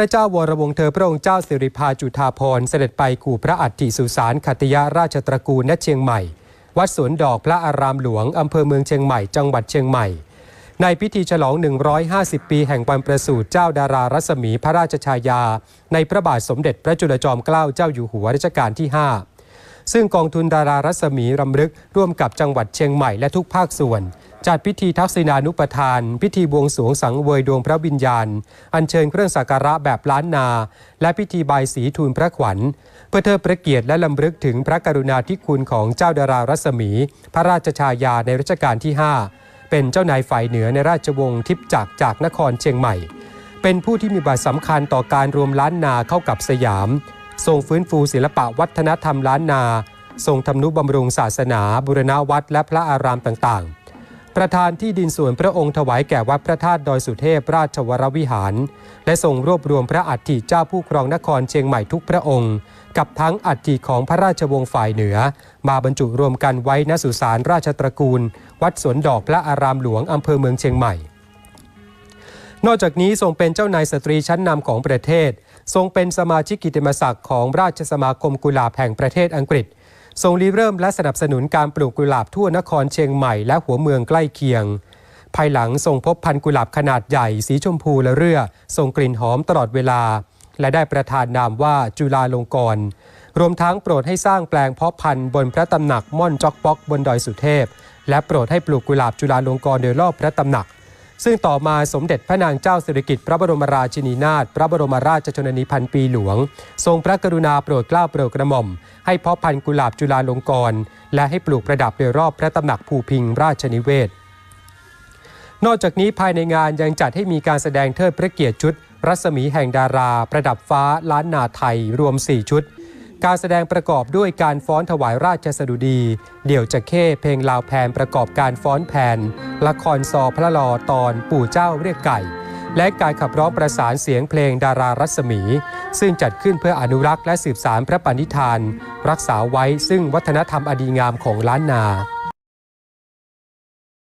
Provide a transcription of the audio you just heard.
พระเจ้าวรวงศ์เธอพระองค์เจ้าสิริพาจุฑาภรณ์เสด็จไปกู่พระอัฐิสุสานขัตยาราชตระกูลณเชียงใหม่ วัดสวนดอกพระอารามหลวง อำเภอเมืองเชียงใหม่ จังหวัดเชียงใหม่ ในพิธีฉลอง 150 ปีแห่งวันประสูติเจ้าดารารัศมีพระราชชายา ในพระบาทสมเด็จพระจุลจอมเกล้าเจ้าอยู่หัวรัชกาลที่ 5 ซึ่งกองทุนดารารัศมีรำลึกร่วมกับจังหวัดเชียงใหม่และทุกภาคส่วน จัดพิธีทักษิณานุปทาน พิธีบวงสวงสังเวยดวงพระวิญญาณ อัญเชิญเครื่องสักการะแบบล้านนา และพิธีบายสีทูลพระขวัญ เพื่อเทิดพระเกียรติและลำลึกถึงพระกรุณาธิคุณของเจ้าดารารัศมี พระราชชายาในรัชกาลที่ 5 เป็นเจ้านายฝ่ายเหนือในราชวงศ์ทิพจักจากนครเชียงใหม่ เป็นผู้ที่มีบทสำคัญต่อการรวมล้านนาเข้ากับสยามทรงฟื้นฟูศิลปะวัฒนธรรมล้านนา ทรงทำนุบำรุงศาสนาบุรณวัดและพระอารามต่างๆ ประธานที่ดินส่วนพระองค์ถวายแก่วัดพระธาตุดอยสุเทพราชวรวิหาร และทรงรวบรวมพระอัฐิเจ้าผู้ครองนครเชียงใหม่ทุกพระองค์ กับทั้งอัฐิของพระราชวงศ์ฝ่ายเหนือ มาบรรจุรวมกันไว้ณสุสานราชตระกูล วัดสวนดอกพระอารามหลวงอำเภอเมืองเชียงใหม่ นอกจากนี้ทรงเป็นเจ้านายสตรีชั้นนำของประเทศ ทรงเป็นสมาชิกกิตติมศักดิ์ของราชสมาคมกุหลาบแห่งประเทศอังกฤษ ทรงริเริ่มและสนับสนุนการปลูกกุหลาบทั่วนครเชียงใหม่และหัวเมืองใกล้เคียง ภายหลังทรงพบพันธุ์กุหลาบขนาดใหญ่ สีชมพูและเรือทรงกลิ่นหอมตลอดเวลา และได้ประทานนามว่าจุฬาลงกรณ์รวมทั้งโปรดให้สร้างแปลงเพาะพันธุ์บนพระตำหนักม่อนจอกป๊อกบนดอยสุเทพ และโปรดให้ปลูกกุหลาบจุฬาลงกรณ์โดยรอบพระตำหนัก ซึ่งต่อมาสมเด็จพระนางเจ้าสิริกิติ์พระบรมราชินีนาถพระบรมราชชนนีพันปีหลวง ทรงพระกรุณาโปรดเกล้าโปรดกระหม่อม ให้เพาะพันธุ์กุหลาบจุฬาลงกรณ์และให้ปลูกประดับโดยรอบพระตำหนักภูพิงราชนิเวศ นอกจากนี้ภายในงานยังจัดให้มีการแสดงเทิดพระเกียรติชุด รัศมีแห่งดารา ประดับฟ้าล้านนาไทยรวม 4 ชุด การแสดงประกอบด้วยการฟ้อนถวายราชสดุดี เดี่ยวจะเข้เพลงลาวแพนประกอบการฟ้อนแผนละครซอพระลอตอนปู่เจ้าเรียกไก่ และการขับร้องประสานเสียงเพลงดารารัศมี ซึ่งจัดขึ้นเพื่ออนุรักษ์และสืบสารพระปณิธาน รักษาไว้ซึ่งวัฒนธรรมอดีงามของล้านนา